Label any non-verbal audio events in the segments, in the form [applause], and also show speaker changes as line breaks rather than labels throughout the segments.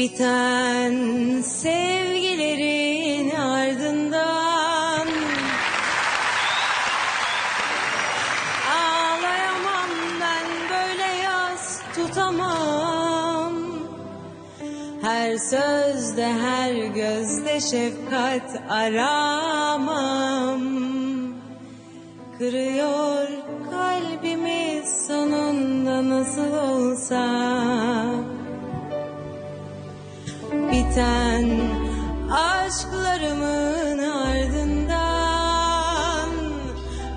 Biten sevgilerin ardından. Ağlayamam ben böyle yaz tutamam. Her sözde her gözde şefkat aramam. Kırıyor kalbimi sonunda nasıl olsa Biten aşklarımın ardından.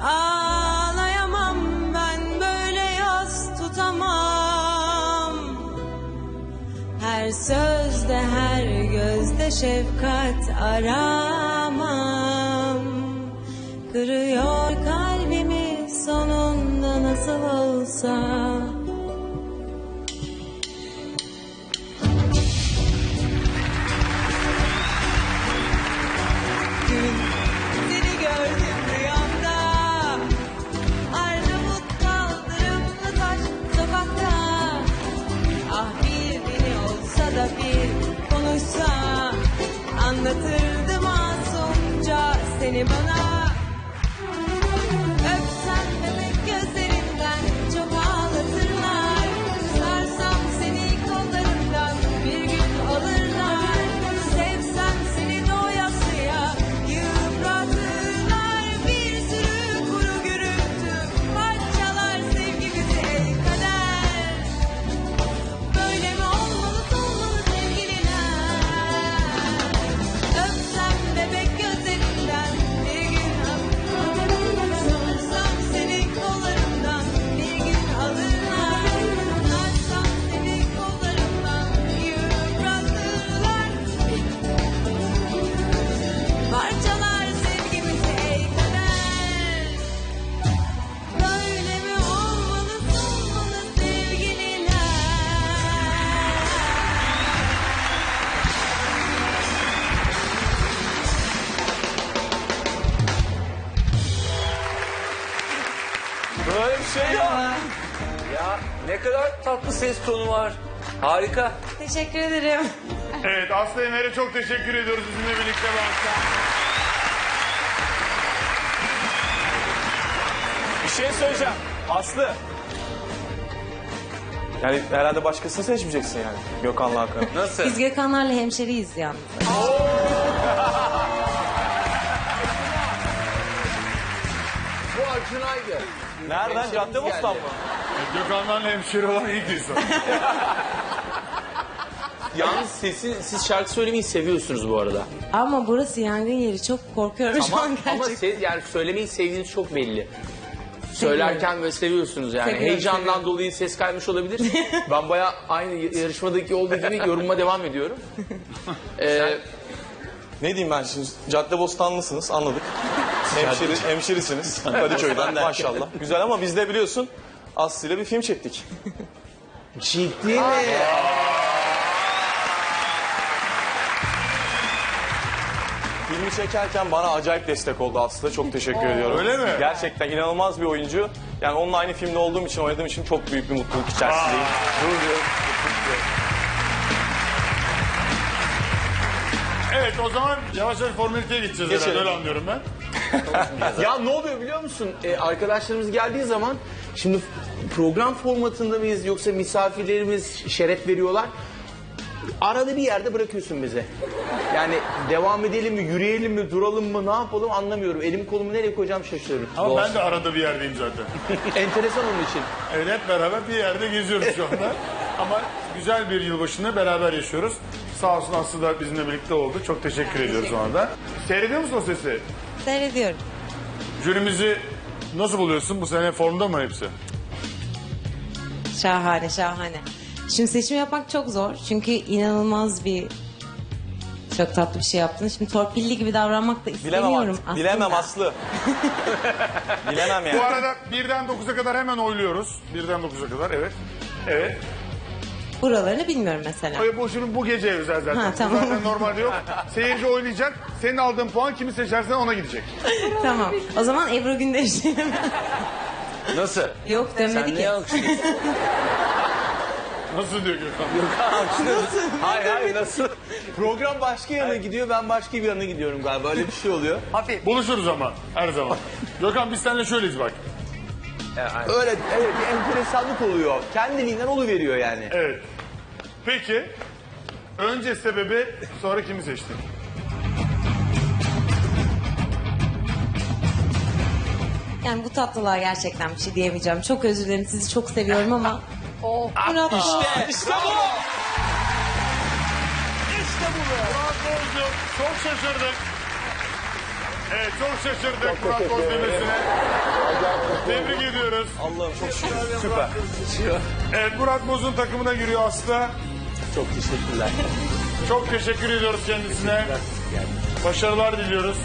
Ağlayamam ben böyle yaz tutamam. Her sözde her gözde şefkat aramam. Kırıyor kalbimi sonunda nasıl olsa seni bana Böyle bir
şey ya. Ya ne kadar tatlı ses tonu var. Harika.
Teşekkür ederim.
Evet Aslı Emer'e çok teşekkür ediyoruz bizimle birlikte akşam.
Bir şey söyleyeceğim. Aslı. Yani herhalde başkasını seçmeyeceksin yani. Gökhan'la Hakan'ı.
Nasıl?
Biz Gökhanlarla hemşeriyiz yalnız.
Nereden? Caddebostan mı?
Gökhan'dan hemşire olan ilk insan. [laughs]
Yalnız sesi, siz şarkı söylemeyi seviyorsunuz bu arada.
Ama burası yangın yeri. Çok korkuyorum şu
Ama,
an
ama
gerçekten.
ses, yani söylemeyi sevdiğiniz çok belli. Söylerken ve seviyorsunuz yani.
Seviyorum,
Heyecandan
seviyorum.
dolayı ses kaymış olabilir. ben baya aynı yarışmadaki olduğu gibi yorumuma devam ediyorum. [laughs] Ee,
Ne diyeyim ben şimdi? Caddebostanlısınız anladık. Hemşeri, hemşerisiniz. Kadıköy'den maşallah. Güzel ama biz de biliyorsun Aslı ile bir film çektik.
ciddi mi?
Filmi çekerken bana acayip destek oldu Aslı. Çok teşekkür ediyorum.
öyle mi?
Gerçekten inanılmaz bir oyuncu. Yani onunla aynı filmde olduğum için, oynadığım için çok büyük bir mutluluk içerisindeyim.
Evet o zaman yavaş yavaş formaliteye geçeceğiz herhalde
Geçelim.
öyle anlıyorum ben.
Ya ne oluyor biliyor musun? Ee, arkadaşlarımız geldiği zaman şimdi program formatında mıyız yoksa misafirlerimiz şeref veriyorlar. Arada bir yerde bırakıyorsun bizi. Yani devam edelim mi, yürüyelim mi, duralım mı, ne yapalım anlamıyorum. Elim kolumu nereye koyacağım şaşırıyorum.
Ama ben de arada bir yerdeyim zaten. [laughs]
Enteresan onun için.
Evet hep beraber bir yerde geziyoruz şu anda. [laughs] Ama güzel bir yılbaşını beraber yaşıyoruz. Sağ olsun Aslı da bizimle birlikte oldu. Çok teşekkür ediyoruz ona da. Seyrediyor musun o sesi?
Seyrediyorum.
Jürimizi nasıl buluyorsun? Bu sene formda mı hepsi?
Şahane şahane. Şimdi seçim yapmak çok zor. Çünkü inanılmaz bir çok tatlı bir şey yaptınız. Şimdi torpilli gibi davranmak da
Bilemem
istemiyorum
artık.
aslında.
Bilemem Aslı. [laughs] Bilemem yani.
Bu arada birden 9'a kadar hemen oyluyoruz. Birden 9'a kadar evet. Evet.
Buralarını bilmiyorum mesela.
Ay, Bu şimdi bu gece özel zaten.
Ha,
Bu
tamam.
Zaten normalde yok. Seyirci oynayacak. Senin aldığın puan kimi seçersen ona gidecek.
tamam. O zaman Ebru Gündeş'im.
Nasıl?
Yok demedi
Sen
ki.
ne alkışlıyorsun?
Nasıl diyor Gökhan?
hayır hayır nasıl? Program başka yana gidiyor ben başka bir yana gidiyorum galiba öyle bir şey oluyor.
Hafif.
Buluşuruz ama her zaman. Gökhan biz seninle şöyleyiz bak.
Öyle evet bir enteresanlık oluyor. Kendiliğinden oluveriyor yani.
Evet. Peki. Önce sebebi sonra kimi seçtin?
Yani bu tatlılığa gerçekten bir şey diyemeyeceğim. Çok özür dilerim sizi çok seviyorum ama. Murat Boz.
İşte bu.
Murat Bozcu. Çok şaşırdık. Evet çok şaşırdık Murat Boz demesine. Tebrik ediyoruz.
Allah'ım çok şükür. Süper.
Evet Murat Boz'un takımına giriyor Aslı.
Çok teşekkürler.
Çok teşekkür ediyoruz kendisine. Başarılar diliyoruz.